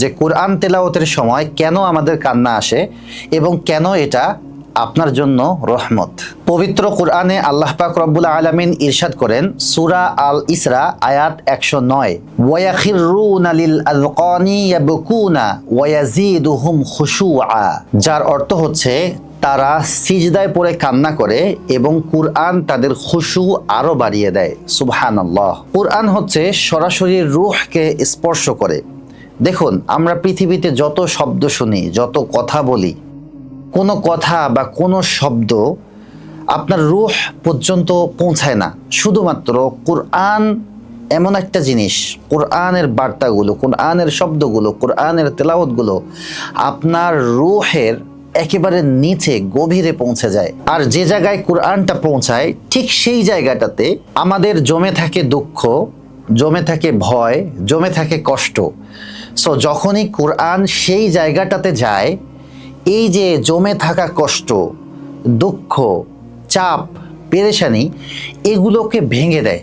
যে কোরআন তেলাওতের সময় কেন আমাদের কান্না আসে এবং কেন এটা আপনার জন্য রহমত। পবিত্র কোরআনে আল্লাহ পাক রব্বুল আলামিন ইরশাদ করেন, সুরা আল ইসরা আয়াত একশো নয়। যার অর্থ হচ্ছে, তারা সিজদায় পড়ে কান্না করে এবং কুরআন তাদের খুশু আরও বাড়িয়ে দেয়। সুবহানাল্লাহ। কুরআন হচ্ছে সরাসরি রুহকে স্পর্শ করে। দেখুন, আমরা পৃথিবীতে যত শব্দ শুনি, যত কথা বলি, কোনো কথা বা কোনো শব্দ আপনার রুহ পর্যন্ত পৌঁছায় না। শুধুমাত্র কোরআন এমন একটা জিনিস, কোরআনের বার্তাগুলো, কোরআনের শব্দগুলো, কোরআনের তেলাওয়াতগুলো আপনার রুহের একেবারে নিচে, গভীরে পৌঁছে যায়। আর যে জায়গায় কোরআনটা পৌঁছায়, ঠিক সেই জায়গাটাতে আমাদের জমে থাকে দুঃখ, জমে থাকে ভয়, জমে থাকে কষ্ট। সো যখনই কোরআন সেই জায়গাটাতে যায়, এই যে জমে থাকা কষ্ট, দুঃখ, চাপ, পেরেশানি, এগুলোকে ভেঙে দেয়।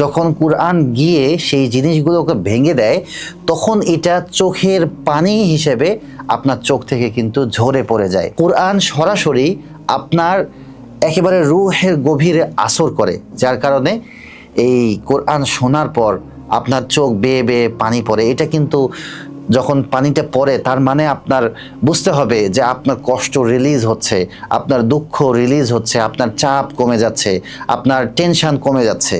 যখন কোরআন গিয়ে সেই জিনিসগুলোকে ভেঙে দেয়, তখন এটা চোখের পানি হিসেবে আপনার চোখ থেকে কিন্তু ঝরে পড়ে যায়। কোরআন সরাসরি আপনার একেবারে রুহের গভীরে আসর করে, যার কারণে এই কোরআন শোনার পর আপনার চোখ বেয়ে বেয়ে পানি পড়ে। এটা কিন্তু যখন পানিটা পড়ে, তার মানে আপনার বুঝতে হবে যে আপনার কষ্ট রিলিজ হচ্ছে, আপনার দুঃখ রিলিজ হচ্ছে, আপনার চাপ কমে যাচ্ছে, আপনার টেনশান কমে যাচ্ছে।